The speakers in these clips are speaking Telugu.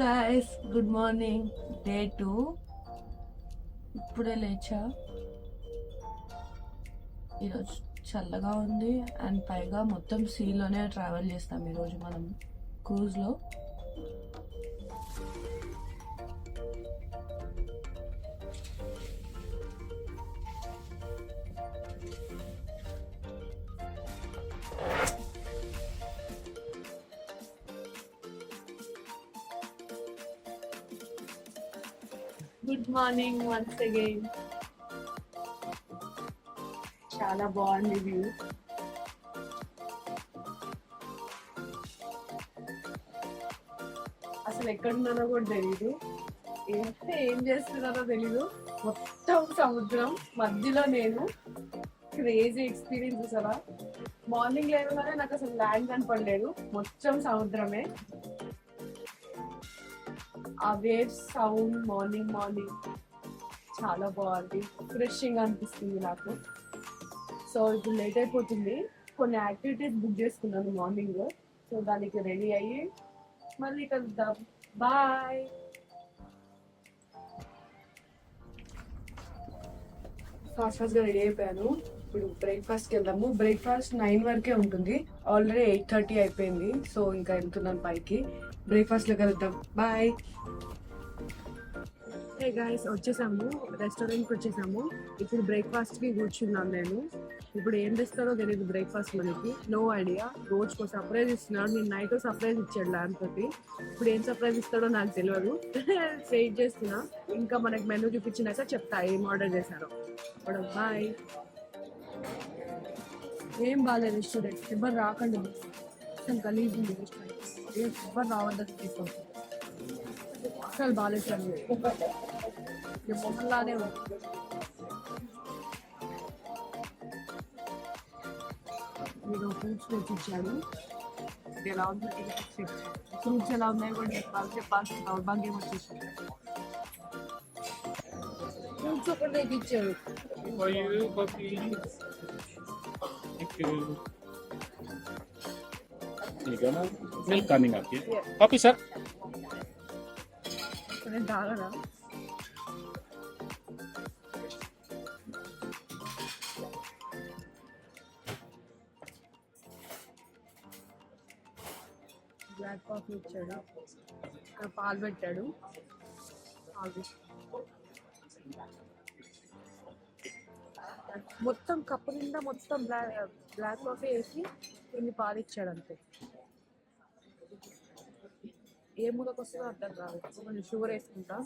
Guys good morning day two ఇప్పుడే లేచా. ఈరోజు చల్లగా ఉంది. అండ్ పైగా మొత్తం సీలోనే ట్రావెల్ చేస్తాం ఈరోజు మనం క్రూజ్లో గుడ్ మార్నింగ్ వన్స్ అగైన్ చాలా బాగుంది వ్యూ. అసలు ఎక్కడున్నారో కూడా తెలీదు. ఏంటంటే ఏం చేస్తున్నారో తెలీదు. మొత్తం సముద్రం మధ్యలో నేను. క్రేజీ ఎక్స్పీరియన్స్ అసలు. మార్నింగ్ లేవగానే నాకు అసలు ల్యాండ్ కనపడలేదు. మొత్తం సముద్రమే. ఆ వేవ్స్ సౌండ్ మార్నింగ్ మార్నింగ్ చాలా బాగుంది. ఫ్రెషింగ్ అనిపిస్తుంది నాకు. సో ఇప్పుడు లేట్ అయిపోతుంది. కొన్ని యాక్టివిటీస్ బుక్ చేసుకున్నాను మార్నింగ్ సో దానికి రెడీ అయ్యి మళ్ళీ కలుద్దాం. బాయ్ ఫాస్ట్ ఫాస్ట్గా రెడీ అయిపోయాను. ఇప్పుడు బ్రేక్ఫాస్ట్కి వెళ్దాము. బ్రేక్ఫాస్ట్ నైన్ వరకే ఉంటుంది. ఆల్రెడీ ఎయిట్ థర్టీ అయిపోయింది. సో ఇంకా వెళ్తున్నాను పైకి. బ్రేక్ఫాస్ట్లో కలుద్దాం. బాయ్. హే గాయస్ వచ్చేసాము. రెస్టారెంట్కి వచ్చేసాము. ఇప్పుడు బ్రేక్ఫాస్ట్కి కూర్చున్నాను నేను ఇప్పుడు ఏం తెస్తారో తెలియదు బ్రేక్ఫాస్ట్ మనకి. నో ఐడియా రోజుకో సర్ప్రైజ్ ఇస్తున్నాడు. నేను నైట్ సర్ప్రైజ్ ఇచ్చాడు ల్యాండ్ తోటి ఇప్పుడు ఏం సర్ప్రైజ్ ఇస్తాడో నాకు తెలియదు వెయిట్ చేస్తున్నా. ఇంకా మనకి మెనూ చూపించినాక చెప్తా ఏం ఆర్డర్ చేశారో. ఇప్పుడు బాయ్ ఏం బాగాలేదు రెస్టారెంట్ ఎవరు రాకండి. అసలు గలీజ్ ఉంది. రెస్టారెంట్ ఎవరు రావద్దని తీసుకోండి అసలు బాగాలేదు మొహల్లానే ఉంది మీరు ఫ్రూట్స్ తెచ్చి ఇచ్చాడు ఇది ఎలా ఉందో ఫ్రూట్స్ ఎలా ఉన్నాయి కూడా చెప్పాలి చెప్పాల్సిన దౌర్భాగ్యం వచ్చేసింది ఫ్రూట్స్ ఒకటి తెచ్చి ఇచ్చాడు For you, coffee. Thank you. You gonna milk coming up here. Yeah. Sir. Black coffee ఇచ్చాడు పాలు పెట్టాడు మొత్తం కప్పు నిండా మొత్తం బ్లాక్ బ్లాక్ కాఫీ వేసి కొన్ని పాలు ఇచ్చాడు అంతే ఏ మూలకు వస్తుందో అర్థం కాదు. కొంచెం షుగర్ వేసుకుంటా.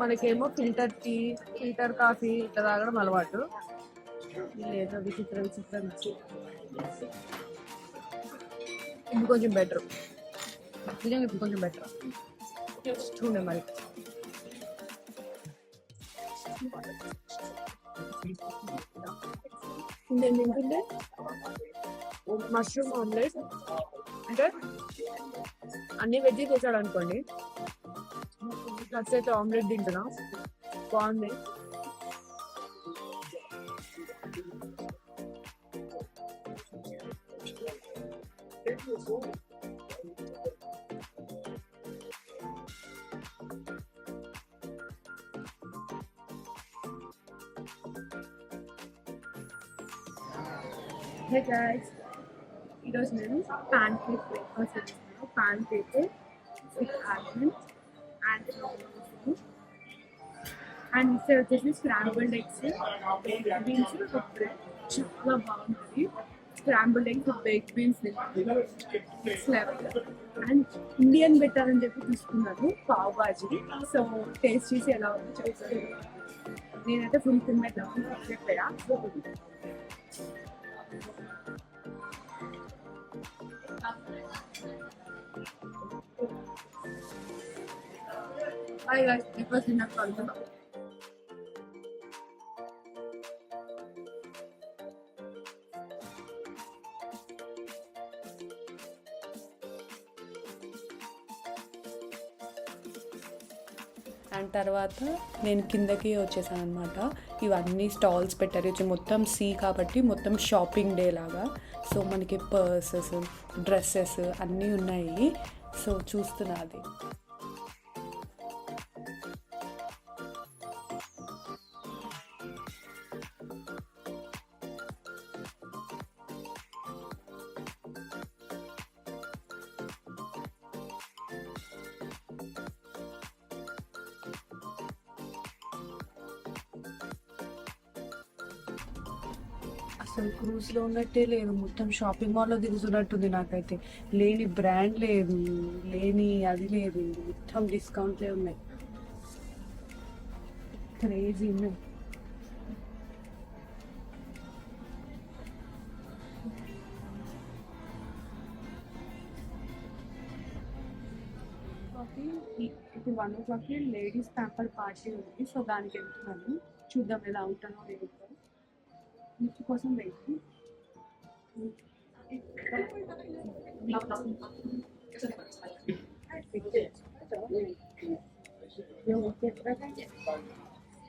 మనకేమో ఫిల్టర్ టీ ఫిల్టర్ కాఫీ ఇట్లా తాగడం అలవాటు. లేదా విచిత్ర విచిత్రంగా ఇది కొంచెం బెటర్ నిజంగా ఇప్పుడు కొంచెం బెటర్ చూడండి మరి నేను తింటుండే మష్రూమ్ ఆమ్లెట్ అంటే అన్ని వెజ్ చేశాడు అనుకోండి. ప్లస్ అయితే ఆమ్లెట్ తింటున్నా. బాగుంది హే గైస్ ఈరోజు నేను ప్యాన్ కేక్ బ్రేక్ఫాస్ట్ చేస్తున్నాను pancake with almond and and ఇక్కడ వచ్చేసి స్క్రాంబుల్డ్ ఎగ్స్ బీన్స్ ఒక బ్రెడ్ చాలా బాగుంటుంది scrambled eggs bake beans next level and Indian better అని చెప్పి తీసుకున్నాను పావ్ బాజీ. సో టేస్ట్ చేసి ఎలా ఉంది చెప్తాను నేనైతే ఫుల్ తినేద్దాం చెప్పా Hi guys, breakfast dinner kalkana. And తర్వాత నేను కిందకి వచ్చేసాను అనమాట ఇవన్నీ స్టాల్స్ పెట్టారు. ఇది మొత్తం సీ కాబట్టి మొత్తం షాపింగ్ డే లాగా. సో మనకి పర్సెస్ డ్రెస్సెస్ అన్నీ ఉన్నాయి. సో చూస్తున్నా లో ఉన్నట్టే లేదు. మొత్తం షాపింగ్ మాల్లో దిగుతున్నట్టుంది నాకైతే. లేని బ్రాండ్ లేదు. లేని అది లేదు. మొత్తం డిస్కౌంట్లే ఉన్నాయి. క్రేజీ ఉన్నాయి. ఇప్పుడు వన్ ఓ క్లాక్కి లేడీస్ ప్యాంపర్ పార్టీ ఉంది. సో దానికి వెళ్తున్నాను. చూద్దాం ఎలా ఉంటానో లేదు. మిర్చి కోసం వెయిట్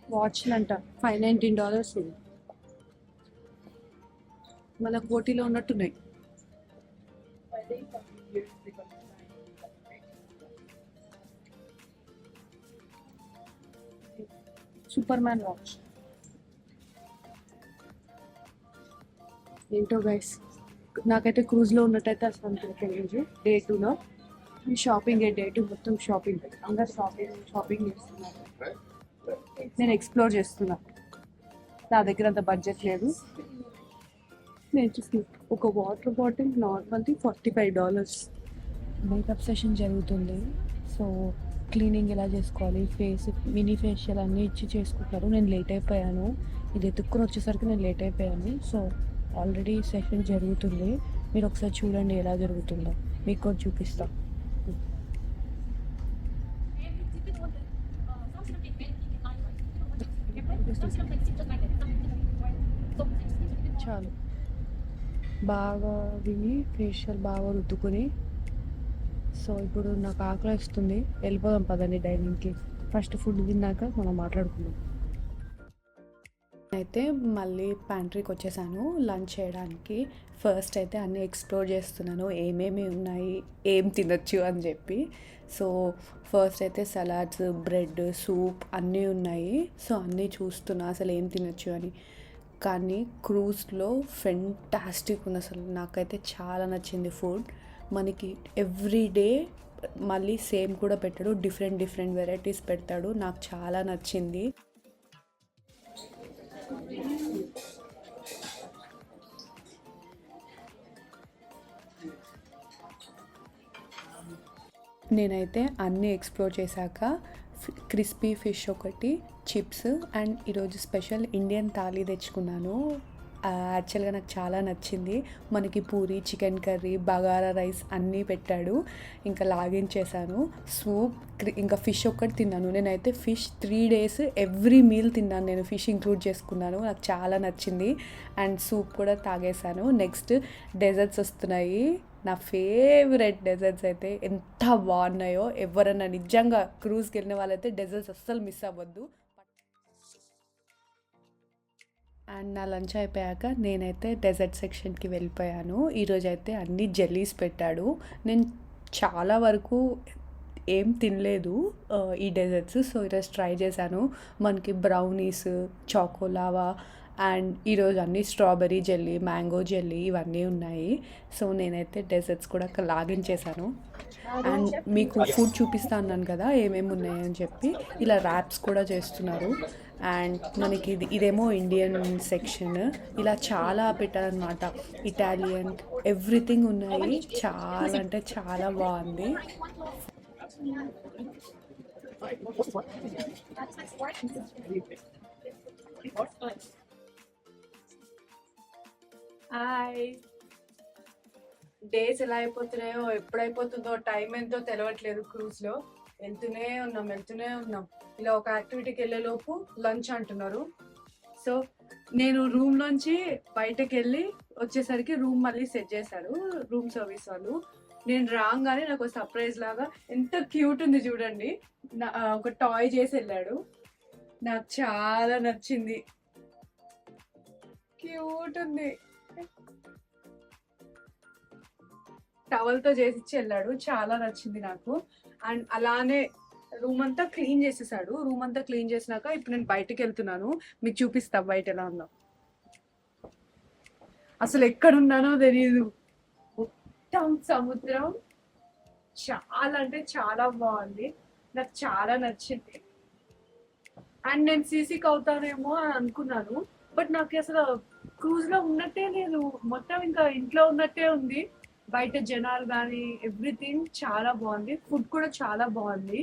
వాచ్లు అంట. ఫైవ్ నైన్టీన్ డాలర్స్ మన కోటిలో ఉన్నట్టున్నాయి. Superman watch. ఏంటో గైస్ నాకైతే క్రూజ్లో ఉన్నట్టయితే అసలు అనిపించలేదు డే టూలో షాపింగ్ డే టూ మొత్తం షాపింగ్ అందరు షాపింగ్ షాపింగ్ చేస్తున్నారు. నేను ఎక్స్ప్లోర్ చేస్తున్నా. నా దగ్గర అంత బడ్జెట్ లేదు. నేను చూసి ఒక water bottle నార్మల్ది forty five dollars makeup session జరుగుతుంది. సో క్లీనింగ్ ఎలా చేసుకోవాలి? ఫేస్ మినీ ఫేషియల్ అన్నీ ఇచ్చి చేసుకుంటారు నేను లేట్ అయిపోయాను. ఇది ఎత్తుక్కుని వచ్చేసరికి నేను లేట్ అయిపోయాను. సో ఆల్రెడీ సెషన్ జరుగుతుంది. మీరు ఒకసారి చూడండి ఎలా జరుగుతుందో. మీకు కూడా చూపిస్తా. చాలు. బాగా విని ఫేషియల్ బాగా రుద్దుకొని. సో ఇప్పుడు నాకు ఆకలి వస్తుంది. వెళ్ళిపోదాం పదండి డైనింగ్కి. ఫస్ట్ ఫుడ్ తిన్నాక మనం మాట్లాడుకుందాం. అయితే మళ్ళీ ప్యాంట్రీకి వచ్చేసాను లంచ్ చేయడానికి ఫస్ట్ అయితే అన్నీ ఎక్స్ప్లోర్ చేస్తున్నాను. ఏమేమి ఉన్నాయి ఏం తినొచ్చు అని చెప్పి. సో ఫస్ట్ అయితే సలాడ్స్ బ్రెడ్ సూప్ అన్నీ ఉన్నాయి. సో అన్నీ చూస్తున్నా అసలు ఏం తినొచ్చు అని. కానీ క్రూజ్లో ఫెంటాస్టిక్ ఉంది అసలు. నాకైతే చాలా నచ్చింది ఫుడ్ మనకి ఎవ్రీ డే మళ్ళీ సేమ్ కూడా పెట్టాడు. డిఫరెంట్ డిఫరెంట్ వెరైటీస్ పెడతాడు. నాకు చాలా నచ్చింది. నేనైతే అన్నీ ఎక్స్ప్లోర్ చేశాక క్రిస్పీ ఫిష్ ఒకటి చిప్స్ అండ్ ఈరోజు స్పెషల్ ఇండియన్ థాలీ తెచ్చుకున్నాను. యాక్చువల్గా నాకు చాలా నచ్చింది. మనకి puri chicken curry bagara rice అన్నీ పెట్టాడు. ఇంకా లాగించేసాను సూప్ ఇంకా ఫిష్ ఒక్కటి తిన్నాను. నేనైతే fish three days every meal తిన్నాను. నేను ఫిష్ ఇంక్లూడ్ చేసుకున్నాను. నాకు చాలా నచ్చింది. అండ్ సూప్ కూడా తాగేసాను నెక్స్ట్ డెజర్ట్స్ వస్తున్నాయి. నా ఫేవరెట్ డెజర్ట్స్ అయితే ఎంత బాగున్నాయో ఎవరన్నా నిజంగా క్రూజ్కి వెళ్ళిన వాళ్ళైతే డెజర్ట్స్ అస్సలు మిస్ అవ్వద్దు. అండ్ నా లంచ్ అయిపోయాక నేనైతే డెజర్ట్ సెక్షన్కి వెళ్ళిపోయాను. ఈరోజు అయితే అన్ని జెల్లీస్ పెట్టాడు. నేను చాలా వరకు ఏం తినలేదు ఈ డెజర్ట్స్ సో ఈరోజు ట్రై చేశాను. మనకి బ్రౌనీస్ చాకోలావా అండ్ ఈరోజు అన్ని స్ట్రాబెరీ జెల్లీ మ్యాంగో జెల్లీ ఇవన్నీ ఉన్నాయి. సో నేనైతే డెజర్ట్స్ కూడా లాగించేశాను అండ్ మీకు ఫుడ్ చూపిస్తా అన్నాను కదా ఏమేమి ఉన్నాయని చెప్పి ఇలా ర్యాప్స్ కూడా చేస్తున్నారు. అండ్ మనకి ఇది ఇదేమో ఇండియన్ సెక్షన్ ఇలా చాలా పెట్టారనమాట ఇటాలియన్ ఎవ్రీథింగ్ ఉన్నాయి. చాలా అంటే చాలా బాగుంది. హాయ్. డేస్ ఎలా అయిపోతున్నాయో ఎప్పుడు అయిపోతుందో టైం ఎంతో తెలవట్లేదు క్రూజ్లో వెళ్తూనే ఉన్నాం వెళ్తూనే ఉన్నాం. ఇలా ఒక యాక్టివిటీకి వెళ్ళేలోపు లంచ్ అంటున్నారు. సో నేను రూమ్ నుంచి బయటకు వెళ్ళి వచ్చేసరికి రూమ్ మళ్ళీ సెట్ చేశారు రూమ్ సర్వీస్ వాళ్ళు. నేను రాగానే నాకు సర్ప్రైజ్ లాగా ఎంత క్యూట్ ఉంది చూడండి. నా- ఒక టాయ్ చేసి వెళ్ళాడు. నాకు చాలా నచ్చింది. క్యూట్ ఉంది. టవల్తో చేసిచ్చి వెళ్ళాడు చాలా నచ్చింది నాకు. అండ్ అలానే రూమ్ అంతా క్లీన్ చేసేసాడు. రూమ్ అంతా క్లీన్ చేసినాక ఇప్పుడు నేను బయటికి వెళ్తున్నాను. మీకు చూపిస్తా బయట ఎలా ఉందో. అసలు ఎక్కడున్నానో తెలియదు మొత్తం సముద్రం చాలా అంటే చాలా బాగుంది. నాకు చాలా నచ్చింది. అండ్ నేను సీసీకి అవుతానేమో అని అనుకున్నాను. బట్ నాకు అసలు క్రూజ్లో ఉన్నట్టే లేదు. మొత్తం ఇంకా ఇంట్లో ఉన్నట్టే ఉంది. బయట జనాలు కానీ ఎవ్రీథింగ్ చాలా బాగుంది. ఫుడ్ కూడా చాలా బాగుంది.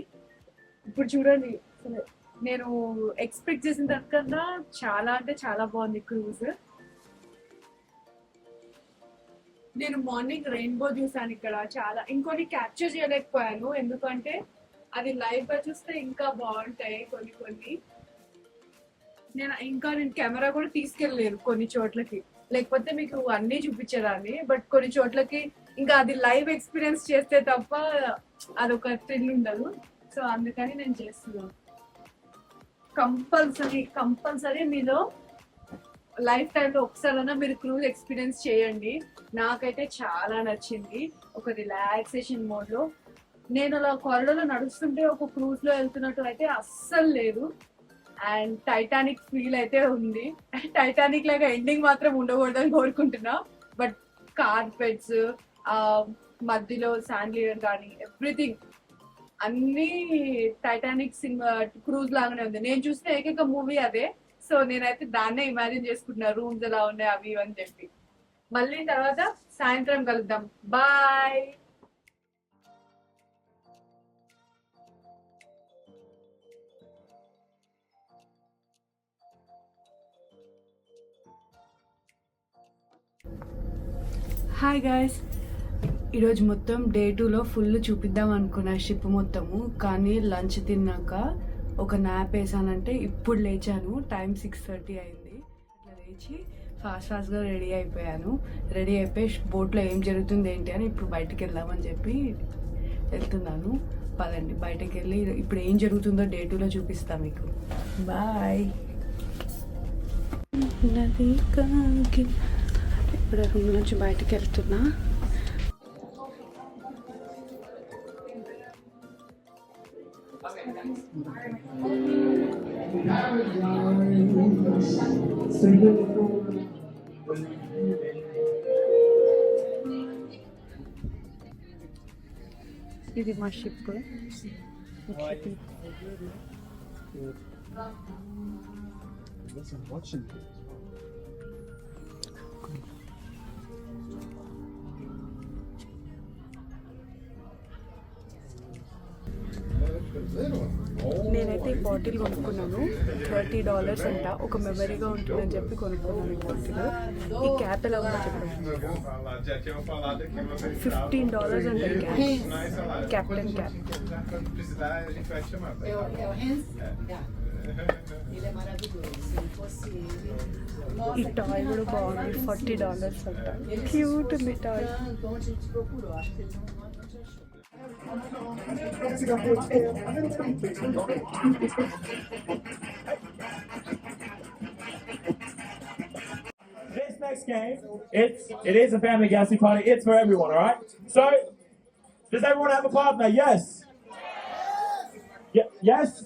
ఇప్పుడు చూడండి నేను ఎక్స్పెక్ట్ చేసిన దానికన్నా చాలా అంటే చాలా బాగుంది క్రూజ్. నేను మార్నింగ్ రెయిన్బో చూసాను ఇక్కడ చాలా ఇంకొన్ని క్యాప్చర్ చేయలేకపోయాను. ఎందుకంటే అది లైవ్గా చూస్తే ఇంకా బాగుంటాయి కొన్ని కొన్ని. నేను ఇంకా నేను కెమెరా కూడా తీసుకెళ్ళలేను కొన్ని చోట్లకి. లేకపోతే మీకు అన్ని చూపించేదాన్ని బట్ కొన్ని చోట్లకి ఇంకా అది లైవ్ ఎక్స్పీరియన్స్ చేస్తే తప్ప అదొక థ్రిల్ ఉండదు. సో అందుకని నేను చేస్తున్నాను కంపల్సరీ కంపల్సరీ మీలో లైఫ్ టైంలో ఒకసారైనా మీరు క్రూజ్ ఎక్స్పీరియన్స్ చేయండి. నాకైతే చాలా నచ్చింది. ఒక రిలాక్సేషన్ మోడ్లో. నేను అలా కొరడలో నడుస్తుంటే ఒక క్రూజ్లో వెళ్తున్నట్టు అయితే అస్సలు లేదు. అండ్ టైటానిక్ ఫీల్ అయితే ఉంది. టైటానిక్ లాగా ఎండింగ్ మాత్రం ఉండకూడదని కోరుకుంటున్నా. బట్ కార్పెట్స్ మధ్యలో శాండ్లియర్ కానీ ఎవ్రీథింగ్. అన్ని టైటానిక్ సినిమా క్రూజ్ లాగానే ఉంది. నేను చూసిన ఏకైక మూవీ అదే. సో నేనైతే దాన్నే ఇమాజిన్ చేసుకుంటున్నా. రూమ్స్ ఎలా ఉన్నాయి అవి అని చెప్పి. మళ్ళీ తర్వాత సాయంత్రం కలుద్దాం. బాయ్! హాయ్ గాయస్ ఈరోజు మొత్తం డే టూలో ఫుల్ చూపిద్దాం అనుకున్నా షిప్ మొత్తము. కానీ లంచ్ తిన్నాక ఒక నాప్ వేసానంటే ఇప్పుడు లేచాను. టైం సిక్స్ థర్టీ అయింది. అట్లా లేచి ఫాస్ట్ ఫాస్ట్గా రెడీ అయిపోయాను. రెడీ అయిపోయి బోట్లో ఏం జరుగుతుంది ఏంటి అని ఇప్పుడు బయటికి వెళ్దామని చెప్పి వెళ్తున్నాను. పదండి బయటకు వెళ్ళి ఇప్పుడు ఏం జరుగుతుందో డే టూలో చూపిస్తా మీకు. బాయ్ నది కాకి ఇప్పుడు రూమ్ నుంచి బయటకు వెళ్తున్నా. ఇది మా షిప్ నేనైతే ఈ బాటిల్ కొనుక్కున్నాను. థర్టీ డాలర్స్ అంట. ఒక మెమరీగా ఉంటుందని చెప్పి కొనుక్కున్నాను ఈ బాటిల్. ఈ క్యాప్ ఎలా ఉందో ఫిఫ్టీన్ డాలర్స్ అంటే అంట క్యాప్టెన్ క్యాప్. ఈ టాయ్ కూడా బాగుంది. ఫార్టీ డాలర్స్ అంట. క్యూట్ ఉంది toy. This next game, it's it is a family galaxy party. It's for everyone, all right? So, does everyone have a partner? Yes. Ye- yes.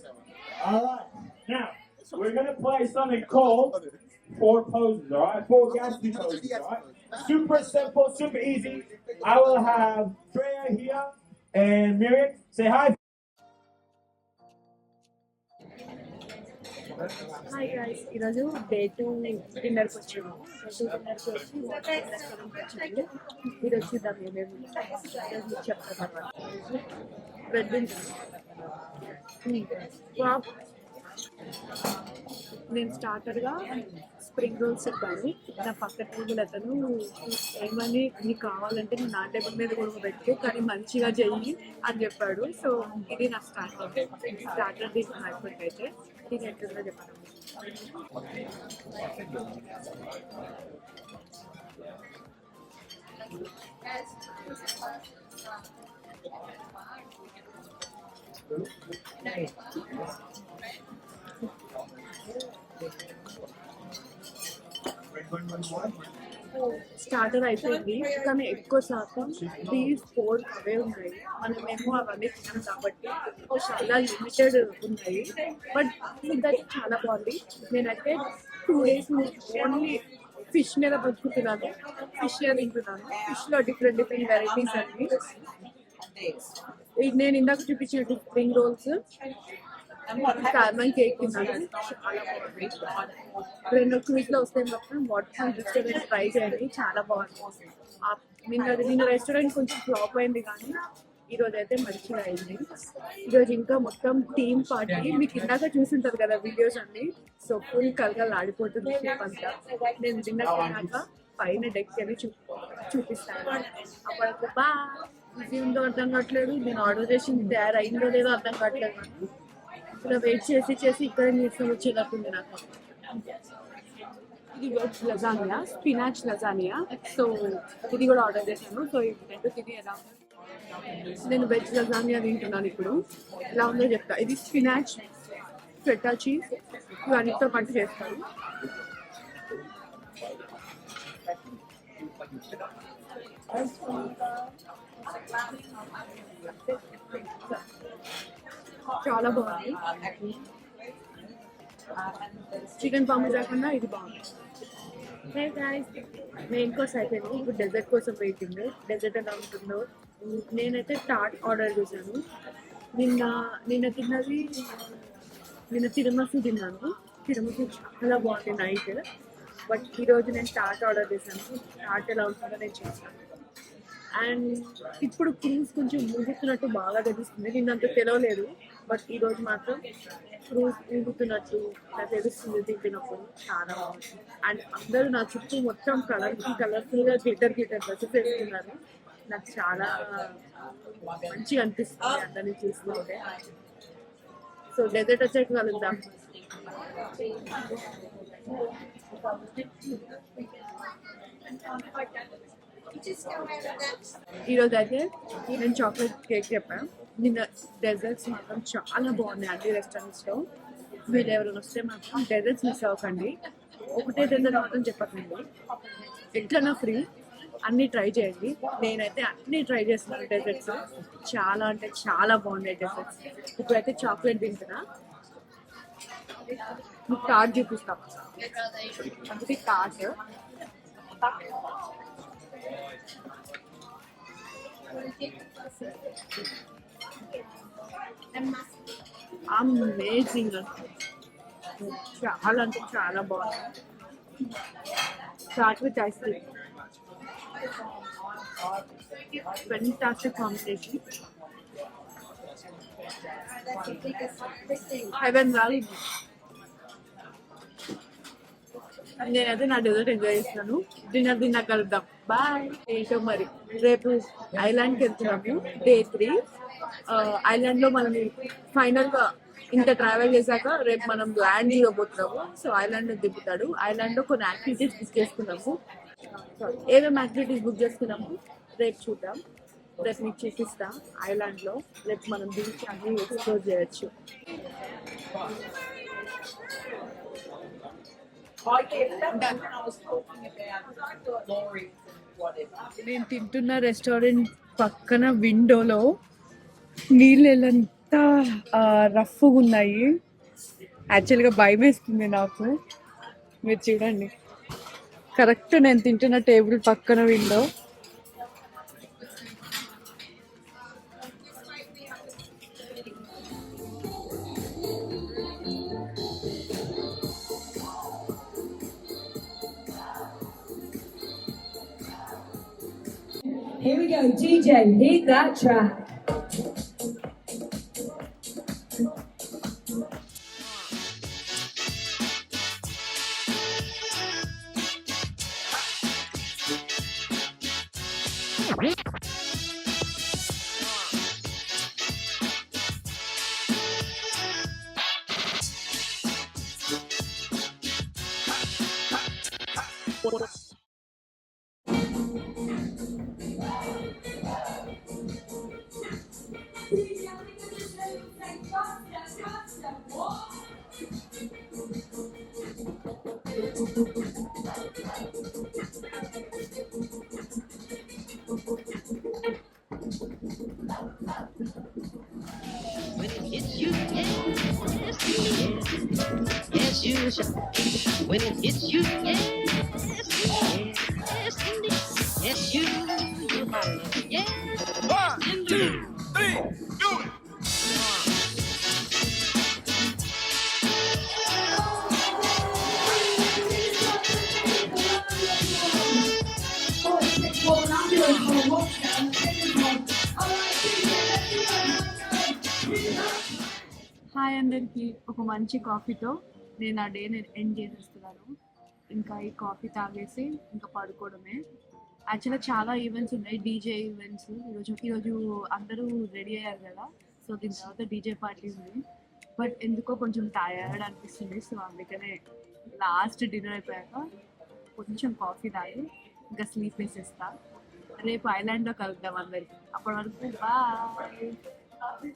All right. Now we're gonna play something called four poses. All right, four galaxy poses. All right. Super simple, super easy. I will have Freya here and Miriam say hi. Hi guys ఈరోజు డే టూ డిన్నర్కి వచ్చాము డే టూ డిన్నర్కి వచ్చి రెస్టారెంట్కి వచ్చాము మీరు వచ్చిద్దాం ఏమేమి మీకు చెప్తాను తర్వాత బ్రెడ్ నేను స్టార్టర్గా స్ప్రింగ్ రోల్స్ చెప్పాను నా పక్క టేబుల్ అతను. ఏమని నీకు కావాలంటే నేను నా టేబుల్ మీద కూడా పెట్టు కానీ మంచిగా చెయ్యి అని చెప్పాడు. సో ఇది నా స్టార్టర్ స్టార్టర్ తీసుకుని అయిపోయింది ఇది ఎట్లుందో చెప్పాను స్టార్టర్ అయిపోయింది. కానీ ఎక్కువ శాతం త్రీ ఫోర్ అవే ఉన్నాయి. మనం మేము అవన్నీ తిన్నాం కాబట్టి చాలా లిమిటెడ్ ఉన్నాయి. బట్ ఫుడ్ అయితే చాలా బాగుంది. నేనైతే టూ డేస్ ఓన్లీ ఫిష్ మీద బతుకుతున్నాను ఫిష్ తింటున్నాను. ఫిష్లో డిఫరెంట్ డిఫరెంట్ వెరైటీస్ అన్ని. నేను ఇందాక చూపించిన స్ప్రింగ్ రోల్స్ చాలా బాగుంది రెండు క్విజ్లో వస్తే మాత్రం. వాటర్ రెస్టారెంట్ ట్రై చేయండి చాలా బాగుంది. నిన్న నిన్న రెస్టారెంట్ కొంచెం ఫ్లాప్ అయింది కానీ ఈ రోజు అయితే మంచిగా అయింది. ఈ రోజు ఇంకా మొత్తం టీమ్ పార్టీ మీకు ఇందాక చూసింటారు కదా వీడియోస్ అన్ని. సో ఫుల్ కలగా ఆడిపోతుంది షిప్ అంతా. నేను తిన్నాక పైన డెక్ అని చూ చూపిస్తాను. అప్పటికి బా ఇది ఉందో అర్థం కావట్లేదు. నేను ఆర్డర్ చేసింది తయారు అయిందో లేదో అర్థం కావట్లేదు ఇక్కడ వెయిట్ చేసి చేసి ఇక్కడ నీరసం వచ్చేటట్టుంది నాకు. ఇది veg lasagna spinach lasagna. So ఇది కూడా ఆర్డర్ చేశాను. సో ఇది రెండు తిని ఎలా నేను వెజ్ లజానియా తింటున్నాను ఇప్పుడు. ఎలా ఉందో చెప్తా. ఇది స్పినాచ్ ఫెటా చీజ్ ఇవన్నిటితో పాటు చేస్తాను. చాలా బాగుంది. చికెన్ పాముజా కన్నా ఇది బాగుంది. మెయిన్ కోర్స్ అయిపోయింది. ఇప్పుడు డెజర్ట్ కోసం వెయిటింగ్ డెజర్ట్ ఎలా ఉంటుందో. నేనైతే టాట్ ఆర్డర్ చేశాను. నిన్న నిన్న తిన్నది నిన్న తిరుమసి తిన్నాను. తిరుమసి చాలా బాగుంది నైట్ బట్ ఈరోజు నేను టాట్ ఆర్డర్ చేశాను. టాట్ ఎలా ఉంటుందో నేను చేశాను అండ్ ఇప్పుడు క్రూజ్ కొంచెం ఊగుతున్నట్టు బాగా తెలుస్తుంది. నిన్నంత తెలవలేదు. బట్ ఈ రోజు మాత్రం క్రూజ్ ఊగుతున్నట్టు నాకు తెలుస్తుంది తింటున్నప్పుడు చాలా బాగుంది. అండ్ అందరూ నా చుట్టూ మొత్తం కలర్ఫుల్ కలర్ఫుల్గా గిటర్ గ్లిటర్ డ్రెస్సెస్ వేస్తున్నారు నాకు చాలా మంచిగా అనిపిస్తుంది అందరినీ చూస్తుంటే. సో డెజర్ట్ వచ్చాక కలుద్దాం. ఈరోజు అయితే నేను చాక్లెట్ కేక్ చెప్పాను. నిన్న డెజర్ట్స్ మాత్రం చాలా బాగున్నాయి అన్ని రెస్టారెంట్స్లో మీరు ఎవరైనా వస్తే మాత్రం డెజర్ట్స్ మిస్ అవ్వకండి. ఒకటే డెజర్ట్ మాత్రం చెప్పకండి. ఎట్లన్నా ఫ్రీ అన్నీ ట్రై చేయండి. నేనైతే అన్నీ ట్రై చేస్తున్నాను డెజర్ట్స్ చాలా అంటే చాలా బాగున్నాయి డెజర్ట్స్ ఇప్పుడైతే చాక్లెట్ తింటున్నా. మీకు కార్డ్ చూపిస్తాం. అందుకే కార్డ్ అమేజింగ్ చాలా అంటే చాలా బాగుంది. Start with ice cream fantastic combination heaven valley నేనైతే నా డెజర్ట్ ఎంజాయ్ చేస్తాను డిన్నర్ తిన్నా కలుద్దాం. బాయ్ ఏంటో మరి రేపు ఐలాండ్కి వెళ్తున్నాము. డే త్రీ ఐలాండ్లో మనం ఫైనల్గా ఇంత ట్రావెల్ చేశాక రేపు మనం ల్యాండ్ చేయబోతున్నాము సో ఐలాండ్లో దిగుతాడు. ఐలాండ్లో కొన్ని యాక్టివిటీస్ బుక్ చేసుకున్నాము. ఏమేమి యాక్టివిటీస్ బుక్ చేసుకున్నాము? రేపు చూద్దాం. రేపు మీకు చూపిస్తా. ఐలాండ్లో రేపు మనం బీచ్ అన్ని ఎక్స్ప్లోర్ చేయొచ్చు. నేను తింటున్న రెస్టారెంట్ పక్కన విండోలో నీళ్ళు ఎంత రఫ్గా ఉన్నాయి యాక్చువల్గా భయం వేస్తుంది నాకు. మీరు చూడండి. కరెక్ట్ నేను తింటున్న టేబుల్ పక్కన window. Here we go, DJ, hit that track. Hi అందరికి. ఒక మంచి కాఫీతో నేను ఆ డే నేను ఎండ్ చేసేస్తున్నాను. ఇంకా ఈ కాఫీ తాగేసి ఇంకా పడుకోవడమే. యాక్చువల్గా చాలా ఈవెంట్స్ ఉన్నాయి. DJ events. ఈరోజు ఈరోజు అందరూ రెడీ అయ్యారు కదా. సో దీని తర్వాత డీజే పార్టీ ఉంది. బట్ ఎందుకో కొంచెం టయర్డ్ అనిపిస్తుంది. సో అందుకనే లాస్ట్ డిన్నర్ అయిపోయాక కొంచెం కాఫీ తాగి ఇంకా స్లీప్ వేసేస్తా. రేపు ఐలాండ్లో కలుద్దాం అందరికి. అప్పటి వరకు బాయ్